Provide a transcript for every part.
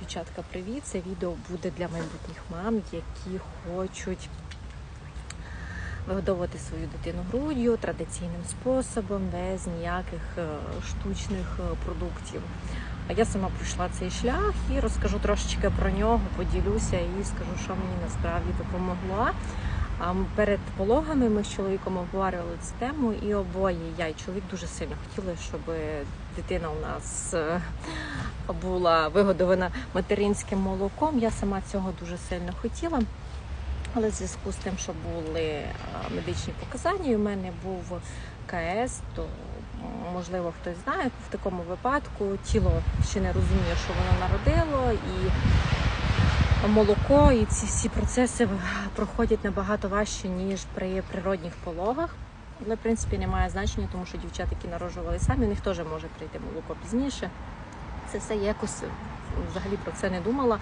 Дівчатка, привіт! Це відео буде для майбутніх мам, які хочуть вигодовувати свою дитину груддю традиційним способом, без ніяких е, штучних е, продуктів. Я сама пройшла цей шлях і розкажу трошечки про нього, поділюся і скажу, що мені насправді допомогло. Перед пологами ми з чоловіком обговорювали цю тему, і обоє я і чоловік дуже сильно хотіли, щоб дитина у нас е, була вигодована материнським молоком. Я сама цього дуже сильно хотіла. Але в зв'язку з тим, що були медичні показання, і в мене був КС, то можливо хтось знає, в такому випадку тіло ще не розуміє, що воно народило, і молоко, і ці всі процеси проходять набагато важче, ніж при природних пологах. Але в принципі немає значення, тому що дівчата, які народжували самі, у них теж може прийти молоко пізніше. Це все якось е, взагалі про це не думала.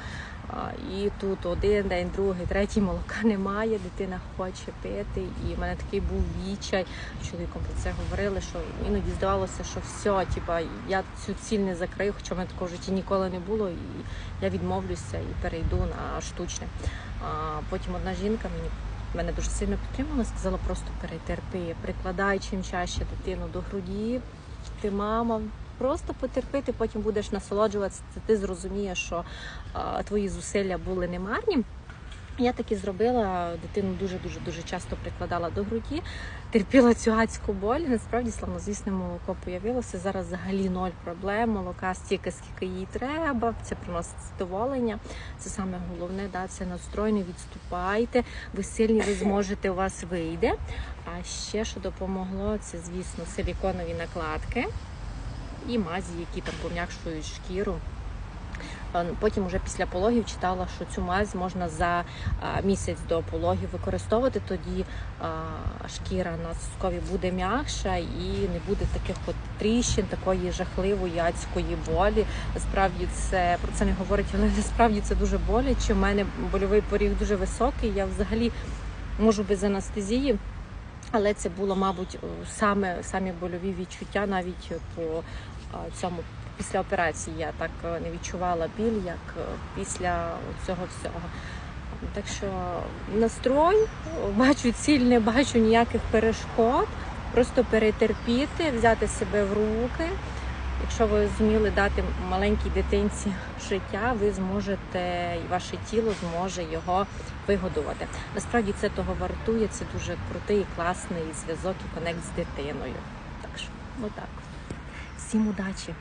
І тут один день, другий, третій молока немає, дитина хоче пити. І в мене такий був відчай. З Чоловіком про це говорили, що іноді здавалося, що все, типа, я цю ціль не закрию, хоча в мене такого в житті ніколи не було, і я відмовлюся і перейду на штучне. А потім одна жінка мені. Мене дуже сильно підтримала, сказала просто перетерпи, прикладай чим чаще дитину до груді. Ти мама, просто потерпи, ти потім будеш насолоджуватися. Ти зрозумієш, що а, твої зусилля були немарні. Я так і зробила, дитину дуже дуже дуже часто прикладала до груді, терпіла цю адську боль. Насправді славнозвісне молоко появилося. Зараз взагалі ноль проблем. Молока стільки, скільки їй треба. Це приносить задоволення. Це саме головне, да, це настрой, не відступайте. Ви сильні, ви зможете, у вас вийде. А ще що допомогло, це звісно силіконові накладки і мазі, які там пом'якшують шкіру. Потім уже після пологів читала, що цю мазь можна за місяць до пологів використовувати. Тоді шкіра на соскові буде м'якша і не буде таких от тріщин, такої жахливої адської болі. Насправді це про це не говорить, але насправді це дуже боляче. У мене больовий поріг дуже високий. Я взагалі можу без анестезії. Але це було, мабуть, саме самі больові відчуття навіть по цьому після операції я так е, не відчувала біль, як е, після цього всього. Так що настрой, бачу ціль, не бачу ніяких перешкод. Просто перетерпіти, взяти себе в руки. Якщо ви зуміли дати маленькій дитинці життя, ви зможете і ваше тіло зможе його вигодувати. Насправді це того вартує. Це дуже крутий і класний зв'язок і конект з дитиною. Так що, отак. Всім удачі!